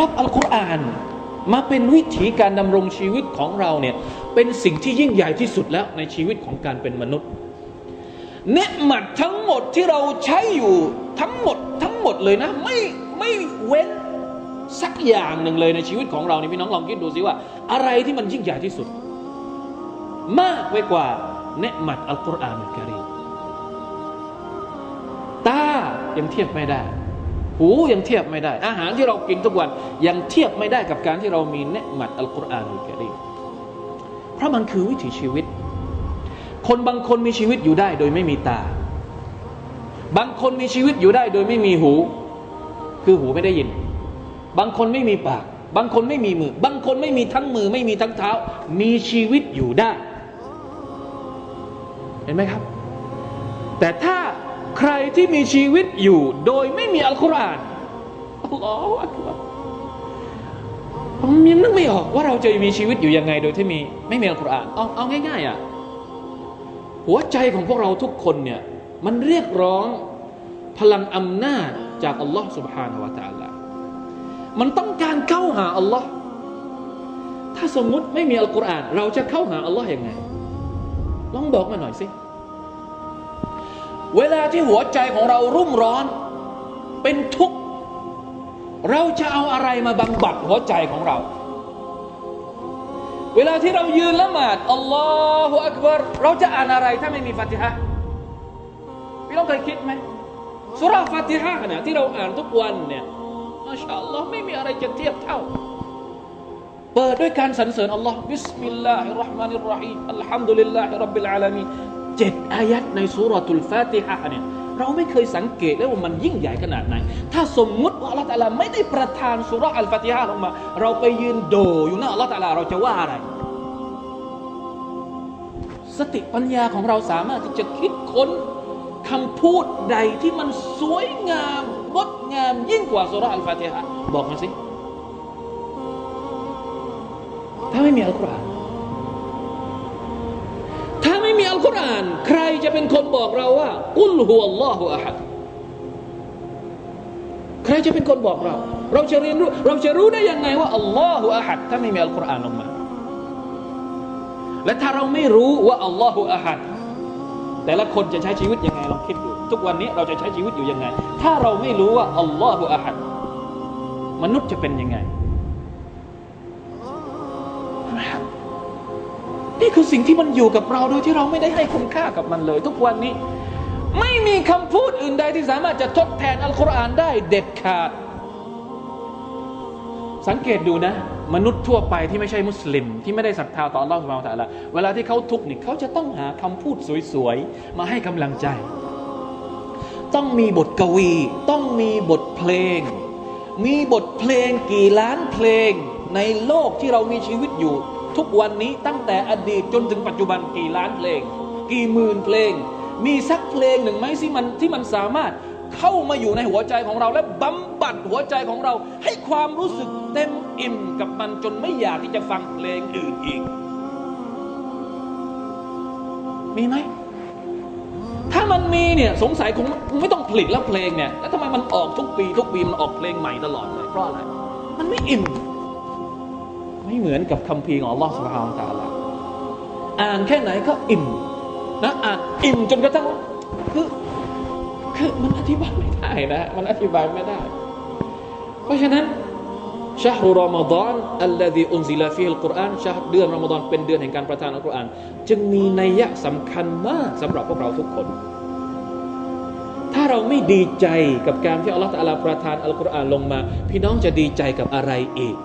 รับอัลกุรอาน มาเป็นวิถีการดำรงชีวิตของเราเนี่ยเป็นสิ่งที่ยิ่งใหญ่ที่สุดแล้วในชีวิตของการเป็นมนุษย์เนืหมัดทั้งหมดที่เราใช้อยู่ทั้งหมดทั้งหมดเลยนะ ไม่ไม่เว้นสักอย่างหนึ่งเลยในชีวิตของเรานี่พี่น้องลองคิดดูสิว่า อะไรที่มันยิ่งใหญ่ที่สุด มากไปกว่าเนืหมัดอัลกุรอานอัลกิริตายังเทียบไม่ได้ หูยังเทียบไม่ได้ อาหารที่เรากินทุกวันยังเทียบไม่ได้กับการที่เรามีเนืหมัดอัลกุรอานอัลกิริมเพราะมันคือวิถีชีวิต คนบางคนมีชีวิตอยู่ได้โดยไม่มีตา บางคนมีชีวิตอยู่ได้โดยไม่มีหู คือหูไม่ได้ยิน บางคนไม่มีปาก บางคนไม่มีมือ บางคนไม่มีทั้งมือไม่มีทั้งเท้า มีชีวิตอยู่ได้ เห็นไหมครับ แต่ถ้า ใครที่มีชีวิตอยู่ โดยไม่มีอัลกุรอานอัลลอฮฺอักบัรผมยังนึกไม่ออกว่าเราจะมีชีวิตอยู่ยังไง โดยที่มีไม่มีอัลกุรอานเอาเอาง่ายๆอ่ะ หัวใจของพวกเราทุกคนเนี่ยมันเรียกร้องพลังอำนาจจากอัลลอฮ์ سبحانه และ تعالى มันต้องการเข้าหาอัลลอฮ์ถ้าสมมุติไม่มีอัลกุรอาน เราจะเข้าหาอัลลอฮ์ยังไง ลองบอกมาหน่อยสิ เวลาที่หัวใจของเรารุ่มร้อน เป็นทุกข์เราจะเอาอะไรมาบังบัดหัวใจของเรา เวลาที่เรายืนละหมาดอัลลอฮฺอักบารเราจะอ่านอะไรถ้าไม่มีฟาติฮะพี่น้องเคยคิดไหมสุราฟาติฮะเนี่ยที่เราอ่านทุกวันเนี่ยมาชาอัลลอฮ์ไม่มีอะไรจะเทียบเท่า เปิดด้วยการสรรเสริญอัลลอฮ์บิสมิลลาฮิรราะห์มานิรราะฮีมอัลฮัมดุลิลลาฮิรับบิลอาลามีน เจ็ดอายัดในสุราตุลฟาติฮะเนี่ยเราไม่เคยสังเกตเลยว่ามันยิ่งใหญ่ขนาดไหน ถ้าสมมุติว่าอัลลอฮฺตาลาไม่ได้ประทานสุราอัลฟาติฮะลงมา เราไปยืนโดอยู่หน้าอัลลอฮฺตาลาเราจะว่าอะไร สติปัญญาของเราสามารถที่จะคิดค้นคำพูดใดที่มันสวยงามงดงามยิ่งกว่าสุราอัลฟาติฮะบอกมาสิ ถ้าไม่มีอัลกุรอาน ม่มีอัลกุรอาน ใครจะเป็นคนบอกเราว่า กุลฮุอัลลอฮุอะฮัดใครจะเป็นคนบอกเรา เราจะเรียนรู้เราจะรู้ได้ยังไงว่าอัลลอฮุอะฮัดถ้าไม่มีอัลกุรอานลงมา และถ้าเราไม่รู้ว่าอัลลอฮุอะฮัดแต่ละคนจะใช้ชีวิตยังไงลองคิดดู ทุกวันนี้เราจะใช้ชีวิตอยู่ยังไง ถ้าเราไม่รู้ว่าอัลลอฮุอะฮัดมนุษย์จะเป็นยังไง นี่คือสิ่งที่มันอยู่กับเราโดยที่เราไม่ได้ให้คุณค่ากับมันเลย ทุกวันนี้ ไม่มีคำพูดอื่นใดที่สามารถจะทดแทนอัลกุรอานได้เด็ดขาด สังเกตดูนะ มนุษย์ทั่วไปที่ไม่ใช่มุสลิม ที่ไม่ได้ศรัทธาต่ออัลลอฮฺสุบฮานะฮูวะตะลาเวลาที่เขาทุกข์นี่เขาจะต้องหาคำพูดสวยๆ มาให้กำลังใจ ต้องมีบทกวี ต้องมีบทเพลง มีบทเพลงกี่ล้านเพลงในโลกที่เรามีชีวิตอยู่ ทุกวันนี้ตั้งแต่อดีตจนถึงปัจจุบันกี่ล้านเพลง กี่หมื่นเพลง มีสักเพลงหนึ่งไหมที่มันที่มันสามารถเข้ามาอยู่ในหัวใจของเรา และบำบัดหัวใจของเรา ให้ความรู้สึกเต็มอิ่มกับมันจนไม่อยากที่จะฟังเพลงอื่นอีก มีไหมถ้ามันมีเนี่ยสงสัยคงไม่ต้องผลิตแล้วเพลงเนี่ยแล้วทำไมมันออกทุกปี ทุกปีมันออกเพลงใหม่ตลอดเลยเพราะอะไรมันไม่อิ่ม ม่เหมือนกับคัมภีของอัลลอฮฺสุบฮานตะอาลาอ่านแค่ไหนก็อิ่มนะอ่านอิ่มจนกระทั่งว่าคือคือมันอธิบายไม่ได้นะมันอธิบายไม่ได้ เพราะฉะนั้นชาฮรุรอมฎอนอัลลดีอุนซิลาฟิฮิลกุรอานชาเดือนรอมฎอนเป็นเดือนแห่งการประทานอัลกุรอานจึงมีนัยยะสำคัญมากสำหรับพวกเราทุกคน ถ้าเราไม่ดีใจกับการที่อัลลอฮฺตะอาลาประทานอัลกุรอานลงมา พี่น้องจะดีใจกับอะไรอีก